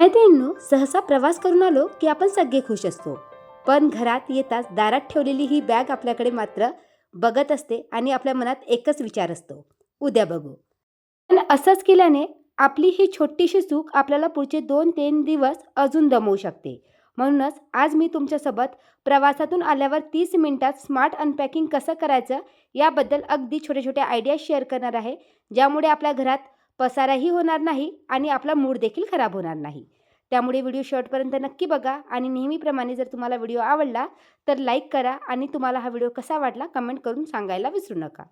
मैत्रिणींनो सहसा प्रवास करून आलो की आपण सगळे खुश असतो. पण घरात येताच दारात ठेवलेली ही बॅग आपल्याकडे मात्र बघत असते आणि आपल्या मनात एकच विचार असतो. उद्या बघू. पण असंच केल्याने आपली ही छोटीशी चूक आपल्याला पुढचे दोन तीन दिवस अजून दमवू शकते. म्हणूनच आज मी तुमच्यासोबत प्रवासातून आल्यावर तीस मिनिटात स्मार्ट अनपॅकिंग कसं करायचं याबद्दल अगदी छोट्या छोट्या आयडिया शेअर करणार आहे ज्यामुळे आपल्या घरात पसाराही होणार नाही आणि आपला मूड देखील खराब होणार नाही. त्यामुळे व्हिडिओ शेवटपर्यंत नक्की बघा आणि नेहमीप्रमाणे जर तुम्हाला व्हिडिओ आवडला तर लाईक करा आणि तुम्हाला हा व्हिडिओ कसा वाटला कमेंट करून सांगायला विसरू नका.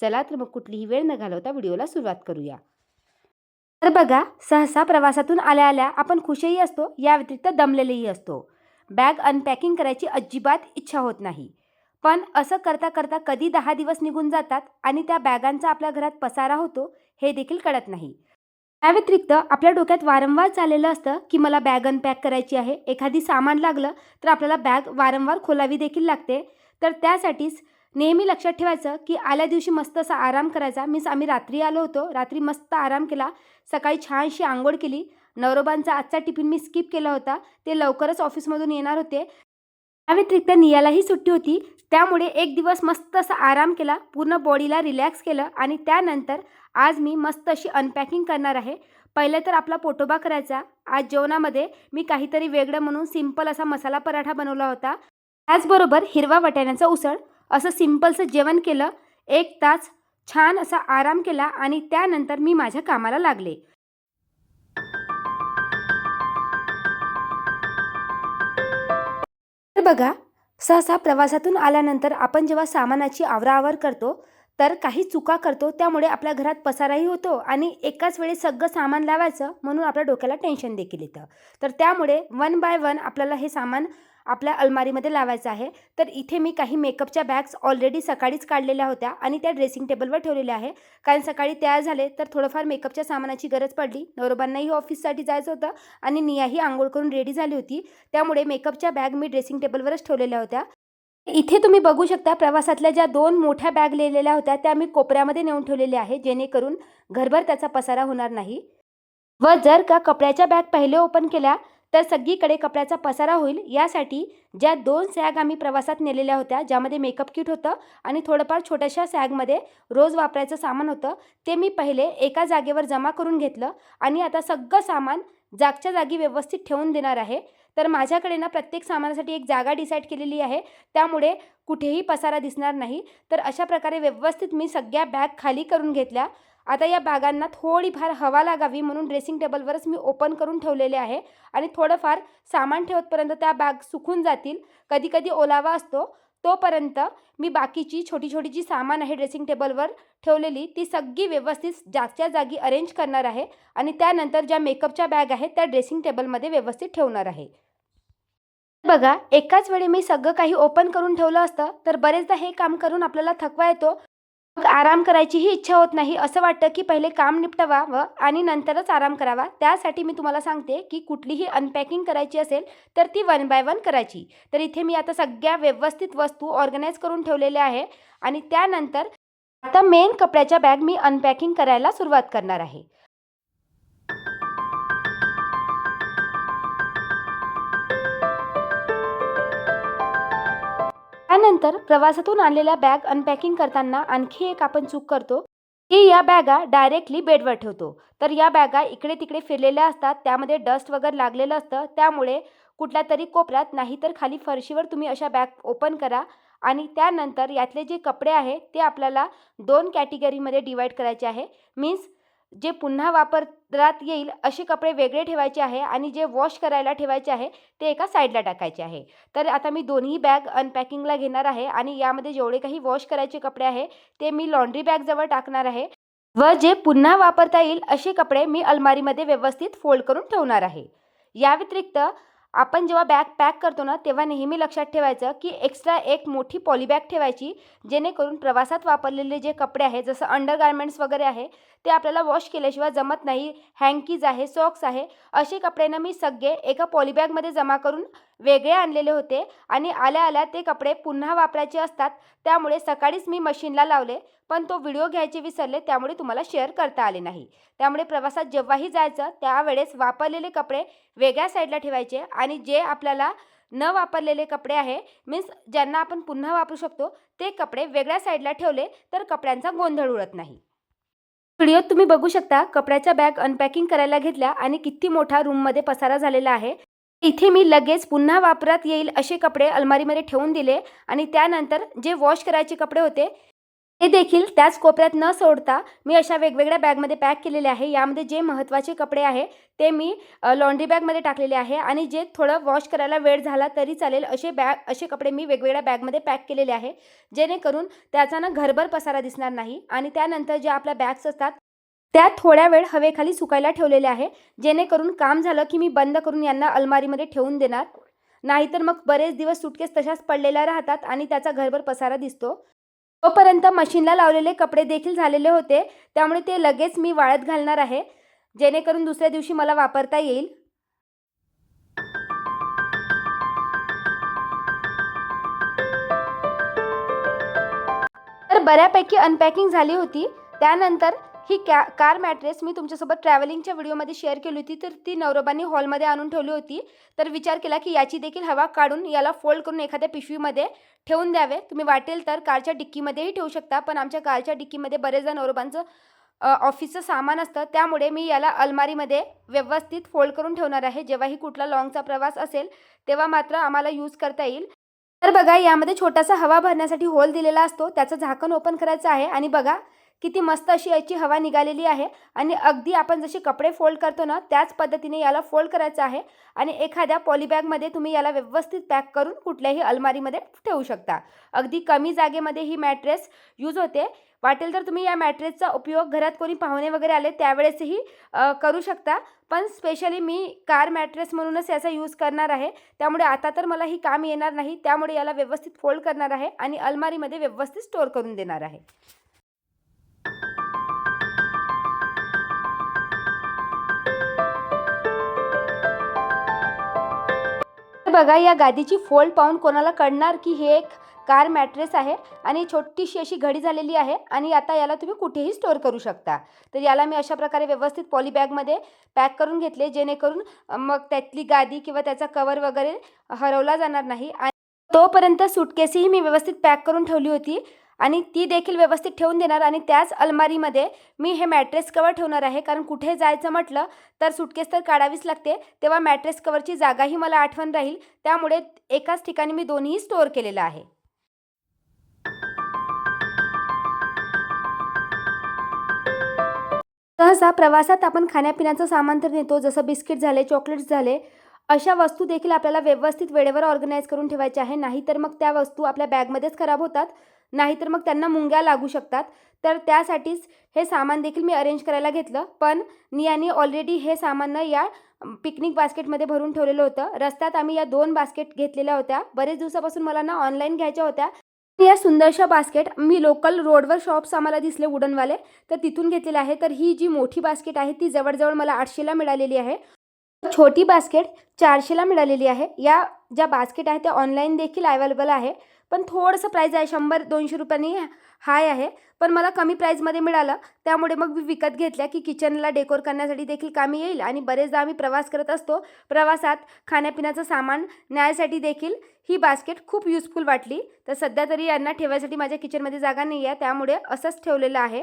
चला तर मग कुठलीही वेळ न घालवता व्हिडिओला सुरुवात करूया. तर बघा सहसा प्रवासातून आल्या आल्या आपण खुशही असतो या व्यतिरिक्त दमलेलेही असतो. बॅग अनपॅकिंग करायची अजिबात इच्छा होत नाही. पण असं करता करता कधी दहा दिवस निघून जातात आणि त्या बॅगांचा आपल्या घरात पसारा होतो हे देखील कळत नाही. त्या व्यतिरिक्त आपल्या डोक्यात वारंवार चाललेलं असतं की मला बॅग अनपॅक करायची आहे. एखादी सामान लागलं तर आपल्याला बॅग वारंवार खोलावी देखील लागते. तर त्यासाठीच नेहमी लक्षात ठेवायचं की आल्या दिवशी मस्त असा आराम करायचा. मीन्स आम्ही रात्री आलो होतो. रात्री मस्त आराम केला. सकाळी छानशी आंघोळ केली. नवरोबांचा आजचा टिफिन मी स्किप केला होता. ते लवकरच ऑफिसमधून येणार होते. त्या व्यतिरिक्त नियालाही सुट्टी होती. त्यामुळे एक दिवस मस्त असा आराम केला. पूर्ण बॉडीला रिलॅक्स केलं आणि त्यानंतर आज मी मस्त अशी अनपॅकिंग करणार आहे. पहिले तर आपला पोटोबा करायचा. आज जेवणामध्ये मी काहीतरी वेगळं म्हणून सिंपल असा मसाला पराठा बनवला होता. त्याचबरोबर हिरवा वाटाण्याचा उसळ. असं सिम्पलचं जेवण केलं. एक तास छान असा आराम केला आणि त्यानंतर मी माझ्या कामाला लागले. तर बघा सहसा प्रवासातून आल्यानंतर आपण जेव्हा सामानाची आवराआवर करतो तर काही चुका करतो त्यामुळे आपल्या घरात पसाराही होतो आणि एकाच वेळी सगळं सामान लावायचं म्हणून आपल्या डोक्याला टेन्शन देखील येतं. तर त्यामुळे वन बाय वन आपल्याला हे सामान आपल्या अलमारीमध्ये लावायचं आहे. तर इथे मी काही मेकअपच्या बॅग्स ऑलरेडी सकाळीच काढलेल्या होत्या आणि त्या ड्रेसिंग टेबलवर ठेवलेल्या आहे. कारण सकाळी तयार झाले तर थोडंफार मेकअपच्या सामानाची गरज पडली. नवरोबांनाही ऑफिससाठी जायचं होतं आणि नियाही आंघोळ करून रेडी झाली होती. त्यामुळे मेकअपच्या बॅग मी ड्रेसिंग टेबलवरच ठेवलेल्या होत्या. इथे तुम्ही बघू शकता प्रवासातल्या ज्या दोन मोठ्या बॅग लिहिलेल्या होत्या त्या मी कोपऱ्यामध्ये नेऊन ठेवलेल्या आहे जेणेकरून घरभर त्याचा पसारा होणार नाही. व जर का कपड्याच्या बॅग पहिले ओपन केल्या तर सगळीकडे कपड्याचा पसारा होईल. यासाठी ज्या दोन सॅग आम्ही प्रवासात नेलेल्या होत्या ज्यामध्ये मेकअप किट होतं आणि थोडंफार छोट्याशा सॅगमध्ये रोज वापरायचं सामान होतं ते मी पहिले एका जागेवर जमा करून घेतलं आणि आता सगळं सामान जागच्या जागी व्यवस्थित ठेवून देणार आहे. तर माझ्याकडे ना प्रत्येक सामानासाठी एक जागा डिसाईड केलेली आहे. त्यामुळे कुठेही पसारा दिसणार नाही. तर अशा प्रकारे व्यवस्थित मी सगळ्या बॅग खाली करून घेतल्या. आता या बॅगांना थोडीफार हवा लागावी म्हणून ड्रेसिंग टेबलवरच मी ओपन करून ठेवलेले आहे. आणि थोडंफार सामान ठेवतपर्यंत त्या बॅग सुकून जातील. कधी कधी ओलावा असतो. तोपर्यंत मी बाकीची छोटी छोटी जी सामान आहे ड्रेसिंग टेबलवर ठेवलेली ती सगळी व्यवस्थित जागच्या जागी अरेंज करणार आहे आणि त्यानंतर ज्या मेकअपच्या बॅग आहेत त्या ड्रेसिंग टेबलमध्ये व्यवस्थित ठेवणार आहे. बघा एकाच वेळी मी सगळं काही ओपन करून ठेवलं असतं तर बरेचदा हे काम करून आपल्याला थकवा येतो मग आराम करायचीही इच्छा होत नाही असं वाटतं की पहिले काम निपटवावं आणि नंतरच आराम करावा. त्यासाठी मी तुम्हाला सांगते की कुठलीही अनपॅकिंग करायची असेल तर ती वन बाय वन करायची. तर इथे मी आता सगळ्या व्यवस्थित वस्तू ऑर्गनाईज करून ठेवलेल्या आहे आणि त्यानंतर आता मेन कपड्याच्या बॅग मी अनपॅकिंग करायला सुरुवात करणार आहे. त्यानंतर प्रवासातून आणलेल्या बॅग अनपॅकिंग करताना आणखी एक आपण चूक करतो की या बॅगा डायरेक्टली बेडवर ठेवतो. तर या बॅगा इकडे तिकडे फिरलेल्या असतात त्यामध्ये डस्ट वगैरे लागलेलं असतं त्यामुळे कुठल्या तरी कोपऱ्यात नाहीतर खाली फरशीवर तुम्ही अशा बॅग ओपन करा आणि त्यानंतर यातले जे कपडे आहे ते आपल्याला दोन कॅटेगरीमध्ये डिवाईड करायचे आहे. मीन्स जे पुन्हा वापरात येईल असे कपडे वेगळे ठेवायचे आहे आणि जे वॉश करायला ठेवायचे आहे ते एका साईडला टाकायचे आहे. तर आता मी दोन्ही बॅग अनपॅकिंगला घेणार आहे आणि यामध्ये जेवढे काही वॉश करायचे कपडे आहे ते मी लॉन्ड्री बॅगजवळ टाकणार आहे व जे पुन्हा वापरता येईल असे कपडे मी अलमारीमध्ये व्यवस्थित फोल्ड करून ठेवणार आहे. या व्यतिरिक्त आपण जेव्हा बॅग पॅक करतो ना तेव्हा नेहमी लक्षात ठेवायचं की एक्स्ट्रा एक मोठी पॉलीबॅग ठेवायची जेणेकरून प्रवासात वापरलेले जे कपडे आहे जसं अंडरगार्मेंट्स वगैरे आहे ते आपल्याला वॉश केल्याशिवाय जमत नाही. हँकीज आहे सॉक्स आहे असे कपडे ना मी सगळे एका पॉलीबॅगमध्ये जमा करून वेगळे आणलेले होते आणि आल्या आल्या ते कपडे पुन्हा वापरायचे असतात त्यामुळे सकाळीच मी मशीनला लावले पण तो व्हिडिओ घ्यायचे विसरले त्यामुळे तुम्हाला शेअर करता आले नाही. त्यामुळे प्रवासात जेव्हाही जायचं त्यावेळेस वापरलेले कपडे वेगळ्या साईडला ठेवायचे आणि जे आपल्याला न वापरलेले कपडे आहे मीन्स ज्यांना आपण पुन्हा वापरू शकतो ते कपडे वेगळ्या साईडला ठेवले तर कपड्यांचा गोंधळ उडत नाही. व्हिडिओत तुम्ही बघू शकता कपड्याच्या बॅग अनपॅकिंग करायला घेतल्या आणि किती मोठा रूममध्ये पसारा झालेला आहे. इथे मी लगेच पुन्हा वापरात येईल असे कपडे अलमारीमध्ये ठेवून दिले आणि त्यानंतर जे वॉश करायचे कपडे होते ते देखील त्याच कोपऱ्यात न सोडता मी अशा वेगवेगळ्या बॅगमध्ये पॅक केलेले आहे. यामध्ये जे महत्त्वाचे कपडे आहे ते मी लॉन्ड्री बॅगमध्ये टाकलेले आहे आणि जे थोडं वॉश करायला वेळ झाला तरी चालेल असे बॅग असे कपडे मी वेगवेगळ्या बॅगमध्ये पॅक केलेले आहे जेणेकरून त्याचा ना घरभर पसारा दिसणार नाही आणि त्यानंतर जे आपल्या बॅग्स असतात त्या थोड्या वेळ हवेखाली सुकायला ठेवलेल्या आहे. जेणेकरून काम झालं की मी बंद करून यांना अलमारीमध्ये ठेवून देणार. नाहीतर मग बरेच दिवस सुटकेस तशाच पडलेल्या राहतात आणि त्याचा घरभर पसारा दिसतो. तोपर्यंत मशीनला लावलेले कपडे देखील झालेले होते. त्यामुळे ते लगेच मी वाळत घालणार आहे. जेणेकरून दुसऱ्या दिवशी मला वापरता येईल. तर बऱ्यापैकी अनपॅकिंग झाली होती. त्यानंतर ही कॅ कार मॅट्रेस मी तुमच्यासोबत ट्रॅव्हलिंगच्या व्हिडिओमध्ये शेअर केली होती तर ती नवरोबांनी हॉलमध्ये आणून ठेवली होती. तर विचार केला की याची देखील हवा काढून याला फोल्ड करून एखाद्या पिशवीमध्ये ठेवून द्यावे. तुम्ही वाटेल तर कारच्या डिक्कीमध्येही ठेवू शकता पण आमच्या कारच्या डिक्कीमध्ये बरेचदा नवरोबांचं ऑफिसचं सामान असतं. त्यामुळे मी याला अलमारीमध्ये व्यवस्थित फोल्ड करून ठेवणार आहे. जेव्हाही कुठला लॉंगचा प्रवास असेल तेव्हा मात्र आम्हाला यूज करता येईल. तर बघा यामध्ये छोटासा हवा भरण्यासाठी होल दिलेला असतो. त्याचं झाकण ओपन करायचं आहे. आणि बघा किती मस्त अशी याची हवा निघालेली आहे. आणि अगदी आपण जसे कपडे फोल्ड करतो ना त्याच पद्धतीने याला फोल्ड करायचं आहे. आणि एखाद्या पॉलीबॅगमध्ये तुम्ही याला व्यवस्थित पॅक करून कुठल्याही अलमारीमध्ये ठेवू शकता. अगदी कमी जागेमध्ये ही मॅट्रेस यूज होते. वाटेल तर तुम्ही या मॅट्रेसचा उपयोग घरात कोणी पाहुणे वगैरे आले त्यावेळेसही करू शकता. पण स्पेशली मी कार मॅट्रेस म्हणूनच याचा यूज करणार आहे. त्यामुळे आता तर मला ही काम येणार नाही. त्यामुळे याला व्यवस्थित फोल्ड करणार आहे आणि अलमारीमध्ये व्यवस्थित स्टोअर करून देणार आहे. बघा या गादीची फोल्ड पाहून कोणाला कळणार की हे एक कार मॅट्रेस आहे आणि छोटीशी अशी घडी झालेली आहे आणि आता याला तुम्ही कुठेही स्टोअर करू शकता. तर याला मी अशा प्रकारे व्यवस्थित पॉलीबॅगमध्ये पॅक करून घेतले जेणेकरून मग त्यातली गादी किंवा त्याचा कवर वगैरे हरवला जाणार नाही. आणि तोपर्यंत सुटकेसही मी व्यवस्थित पॅक करून ठेवली होती. आणि ती देखील व्यवस्थित ठेवून देणार. आणि त्याच अलमारीमध्ये मी हे मॅट्रेस कवर ठेवणार आहे. कारण कुठे जायचं म्हटलं तर सुटकेस तर काढावीच लागते. तेव्हा मॅट्रेस कवरची जागाही मला आठवण राहील. त्यामुळे एकाच ठिकाणी मी दोन्ही स्टोअर केलेलं आहे. सहसा प्रवासात आपण खाण्यापिण्याचं सामान तर नेतो. जसं बिस्किट झाले चॉकलेट्स झाले अशा वस्तू देखील आपल्याला व्यवस्थित वेळेवर ऑर्गनाईज करून ठेवायच्या आहे नाहीतर मग त्या वस्तू आपल्या बॅगमध्येच खराब होतात. नाहीतर मग त्यांना मुंग्या लागू शकतात. तर त्यासाठीच हे सामान देखील मी अरेंज करायला घेतलं. पण नियानी ऑलरेडी हे सामान या पिकनिक बास्केटमध्ये भरून ठेवलेलं होतं. रस्त्यात आम्ही या दोन बास्केट घेतलेल्या होत्या. बरेच दिवसापासून मला ना ऑनलाईन घ्यायच्या होत्या. या सुंदरशा बास्केट मी लोकल रोडवर शॉप्स आम्हाला दिसले वुडनवाले तर तिथून घेतलेले आहे. तर ही जी मोठी बास्केट आहे ती जवळजवळ मला आठशेला मिळालेली आहे. छोटी बास्केट चारशेला मिळालेली आहे. या ज्या बास्केट आहे त्या ऑनलाईन देखील अवेलेबल आहे. पण थोडंसं प्राईज आहे. शंभर दोनशे रुपयांनी हाय आहे. पण मला कमी प्राईजमध्ये मिळालं. त्यामुळे मग मी विकत घेतल्या की किचनला डेकोर करण्यासाठी देखील कामी येईल. आणि बरेचदा आम्ही प्रवास करत असतो. प्रवासात खाण्यापिण्याचं सामान न्यायसाठी देखील ही बास्केट खूप युजफुल वाटली. तर सध्या तरी यांना ठेवायसाठी माझ्या किचनमध्ये जागा नाही आहे त्यामुळे असंच ठेवलेलं आहे.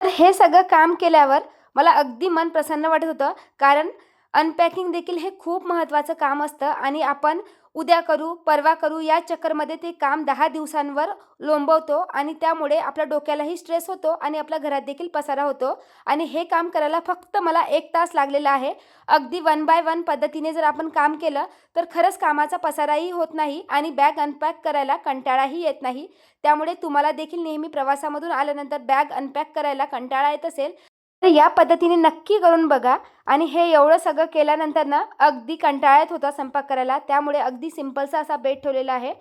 तर हे सगळं काम केल्यावर मला अगदी मन प्रसन्न वाटत होतं. कारण अनपॅकिंग देखील हे खूप महत्त्वाचं काम असतं आणि आपण उद्या करू परवा करू या चक्करमध्ये ते काम दहा दिवसांवर लोंबवतो आणि त्यामुळे आपल्या डोक्यालाही स्ट्रेस होतो आणि आपल्या घरात देखील पसारा होतो. आणि हे काम करायला फक्त मला एक तास लागलेला आहे. अगदी वन बाय वन पद्धतीने जर आपण काम केलं तर खरंच कामाचा पसाराही होत नाही आणि बॅग अनपॅक करायला कंटाळाही येत नाही. त्यामुळे तुम्हाला देखील नेहमी प्रवासामधून आल्यानंतर बॅग अनपॅक करायला कंटाळा येत असेल. तर या पद्धतीने नक्की करून बघा. आणि हे एवढं सगळं केल्यानंतर ना अगदी कंटाळ्यात होता स्वयंपाक करायला. त्यामुळे अगदी सिम्पलचा असा बेट ठेवलेला आहे.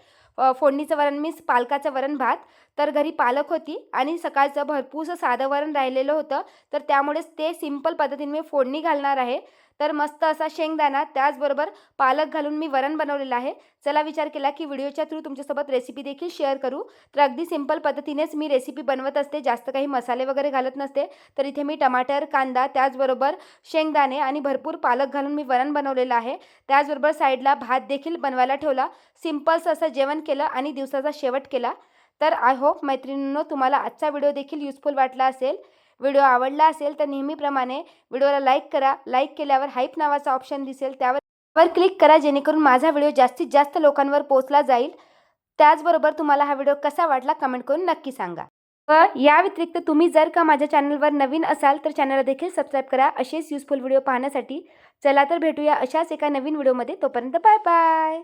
फोडणीचं वरण मीन्स पालकाचं वरण भात. तर घरी पालक होती आणि सकाळचं भरपूरसं साधं वरण राहिलेलं होतं. तर त्यामुळेच ते सिंपल पद्धतीने मी फोडणी घालणार आहे. तर मस्त असा शेंगदाणा त्याचबरोबर पालक घालून मी वरण बनवलेलं आहे. चला विचार केला की व्हिडिओच्या थ्रू तुमच्यासोबत रेसिपी देखील शेअर करू. तर अगदी सिंपल पद्धतीनेच मी रेसिपी बनवत असते. जास्त काही मसाले वगैरे घालत नसते. तर इथे मी टमाटर कांदा त्याचबरोबर शेंगदाणे आणि भरपूर पालक घालून मी वरण बनवलेलं आहे. त्याचबरोबर साईडला भात देखील बनवायला ठेवला. सिंपल्स असं जेवण केलं आणि दिवसाचा शेवट केला. तर आय होप मैत्रिणींनो तुम्हाला आजचा व्हिडिओ देखील युजफुल वाटला असेल. व्हिडिओ आवडला असेल तर नेहमीप्रमाणे व्हिडिओला लाईक करा. लाईक केल्यावर हाईप नावाचा ऑप्शन दिसेल. त्यावर वर क्लिक करा जेणेकरून माझा व्हिडिओ जास्तीत जास्त लोकांवर पोहोचला जाईल. त्याचबरोबर तुम्हाला हा व्हिडिओ कसा वाटला कमेंट करून नक्की सांगा. व या व्यतिरिक्त तुम्ही जर का माझ्या चॅनलवर नवीन असाल तर चॅनलला देखील सबस्क्राईब करा. असेच युजफुल व्हिडिओ पाहण्यासाठी. चला तर भेटूया अशाच एका नवीन व्हिडिओमध्ये तोपर्यंत बाय बाय